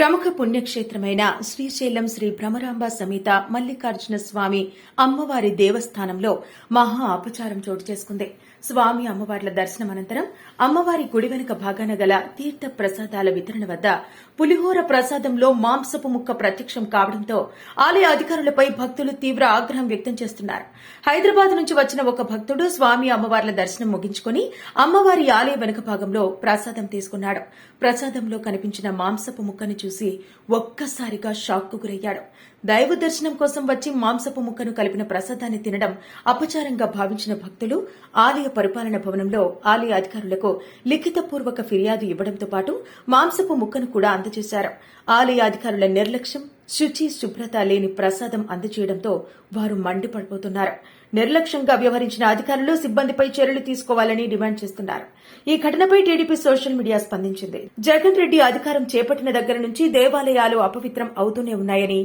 ప్రముఖ పుణ్యక్షేత్రమైన శ్రీశైలం శ్రీ భ్రమరాంబ సమేత మల్లికార్జున స్వామి అమ్మవారి దేవస్థానంలో మహా అపచారం చోటు చేసుకుంది. స్వామి అమ్మవార్ల దర్శనం అనంతరం అమ్మవారి గుడి వెనుక భాగాన గల తీర్థ ప్రసాదాల వితరణ వద్ద పులిహోర ప్రసాదంలో మాంసపు ముక్క ప్రత్యక్షం కావడంతో ఆలయ అధికారులపై భక్తులు తీవ్ర ఆగ్రహం వ్యక్తం చేస్తున్నారు. హైదరాబాద్ నుంచి వచ్చిన ఒక భక్తుడు స్వామి అమ్మవార్ల దర్శనం ముగించుకుని అమ్మవారి ఆలయ వెనుక భాగంలో ప్రసాదం తీసుకున్నాడు. ప్రసాదంలో కనిపించిన మాంసపు ముక్కను చూసి ఒక్కసారిగా షాక్కు గురయ్యాడు. దైవ దర్శనం కోసం వచ్చి మాంసపు ముక్కను కలిపిన ప్రసాదాన్ని తినడం అపచారంగా భావించిన భక్తులు ఆలయ పరిపాలన భవనంలో ఆలయ అధికారులకు లిఖితపూర్వక ఫిర్యాదు ఇవ్వడంతో పాటు మాంసపు ముక్కను కూడా అందజేశారు. ఆలయ అధికారుల నిర్లక్ష్యం శుచి శుభ్రత లేని ప్రసాదం అందజేయడంతో వారు మండిపడిపోతున్నారు. నిర్లక్ష్యంగా వ్యవహరించిన అధికారులు సిబ్బందిపై చర్యలు తీసుకోవాలని డిమాండ్ చేస్తున్నారు. ఈ ఘటనపై టీడీపీ సోషల్ మీడియా స్పందించింది. జగన్ రెడ్డి అధికారం చేపట్టిన దగ్గర నుంచి దేవాలయాలు అపవిత్రం అవుతూనే ఉన్నాయని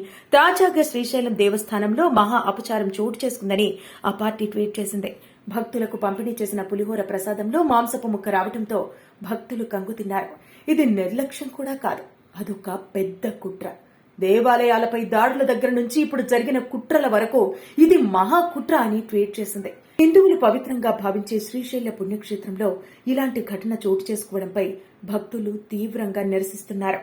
తాజాగా శ్రీశైలం దేవస్థానంలో మహా అపచారం చోటు చేసుకుందని ఆ పార్టీ ట్వీట్ చేసింది. భక్తులకు పంపిణీ చేసిన పులిహోర ప్రసాదంలో మాంసపు ముక్క రావడంతో భక్తులు కంగుతిన్నారు ఇది నిర్లక్ష్యం కూడా కాదు. అదొక పెద్ద కుట్ర. దేవాలయాలపై దాడుల దగ్గర నుంచి ఇప్పుడు జరిగిన కుట్రల వరకు ఇది మహా కుట్ర అని ట్వీట్ చేసింది. హిందువులు పవిత్రంగా భావించే శ్రీశైల పుణ్యక్షేత్రంలో ఇలాంటి ఘటన చోటు చేసుకోవడంపై భక్తులు తీవ్రంగా నిరసిస్తున్నారు.